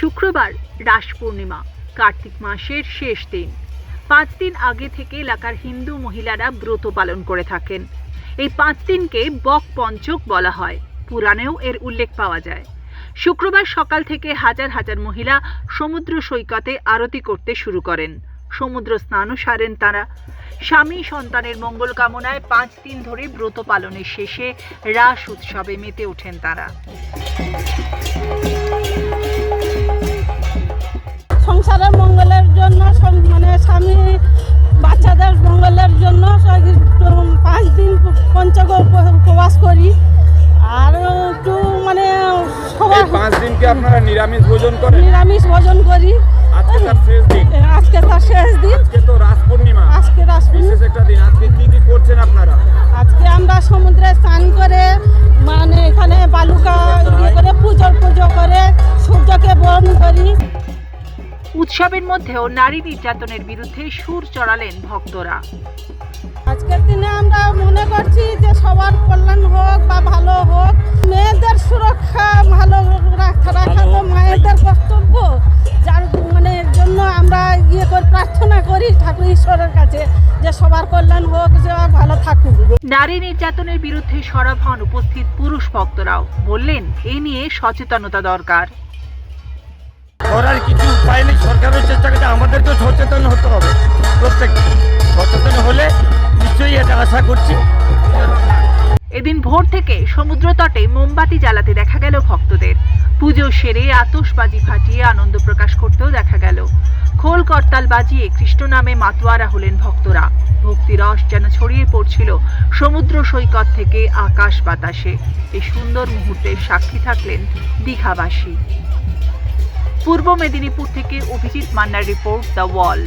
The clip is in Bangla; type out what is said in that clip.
শুক্রবার, রাস পূর্ণিমা, কার্তিক মাসের শেষ দিন। পাঁচ দিন আগে থেকে এলাকার হিন্দু মহিলারা ব্রত পালন করে থাকেন। এই পাঁচ দিনকে বক পঞ্চক বলা হয়। পুরাণেও এর উল্লেখ পাওয়া যায়। শুক্রবার সকাল থেকে হাজার হাজার মহিলা সমুদ্র সৈকতে আরতি করতে শুরু করেন। সমুদ্র স্নানও সারেন তারা। স্বামী সন্তানের মঙ্গল কামনায় পাঁচ দিন ধরে ব্রত পালনের শেষে রাস উৎসবে মেতে ওঠেন তারা। জন্য মানে স্বামী বাচ্চাদের মঙ্গলের জন্য পাঁচ দিন পঞ্চক উপ- উপবাস করি। আর একটু মানে সবার পাঁচ দিনকে আপনারা নিরামিষ ভোজন করেন? নিরামিষ ভোজন করি। আজকে তার শেষ দিন। আজকে তার শেষ দিন। আজকে তো রাস পূর্ণিমা। আজকে রাসপূর্ণি বিশেষ একটা দিন। আজকে কি কি করছেন আপনারা? আজকে আমরা সমুদ্রে স্নান করে মানে এখানে বালুকা ইয়ে করে পুজো পুজো করে সূর্যকে বরণ করি। উৎসবের মধ্যেও নারী নির্যাতনের বিরুদ্ধে সুর চড়ালেন ভক্তরা। আজকের দিনে আমরা মনে করছি যে সবার কল্যাণ হোক বা ভালো হোক মেয়েদের সুরক্ষা ভালো রাখা রাখা তো মায়েদের কর্তব্য। যার মানে জন্য আমরা ইয়ে করে প্রার্থনা করি ঠাকুর ঈশ্বরের কাছে যে সবার কল্যাণ হোক যে ভালো থাকুক। নারী নির্যাতনের বিরুদ্ধে সরব হন উপস্থিত পুরুষ ভক্তরাও। বললেন এ নিয়ে সচেতনতা দরকার। করার কিছু নেই সরকারের চেষ্টা করছে, আমাদেরকেও সচেতন হতে হবে, প্রত্যেককে। সচেতন হলে নিশ্চয়ই এটা আশা করছি। এদিন ভোর থেকে সমুদ্র তটে মোমবাতি জ্বালাতে দেখা গেল ভক্তদের। পুজো সেরে আতশবাজি ফাটিয়ে আনন্দ প্রকাশ করতেও দেখা গেল। খোল করতাল বাজিয়ে কৃষ্ণ নামে মাতোয়ারা হলেন ভক্তরা। ভক্তিরস যেন ছড়িয়ে পড়ছিল সমুদ্র সৈকত থেকে আকাশ বাতাসে। এই সুন্দর মুহূর্তের সাক্ষী থাকলেন দীঘাবাসী। পূর্ব মেদিনীপুর থেকে অভিজিৎ মান্নার রিপোর্ট দ্য ওয়াল।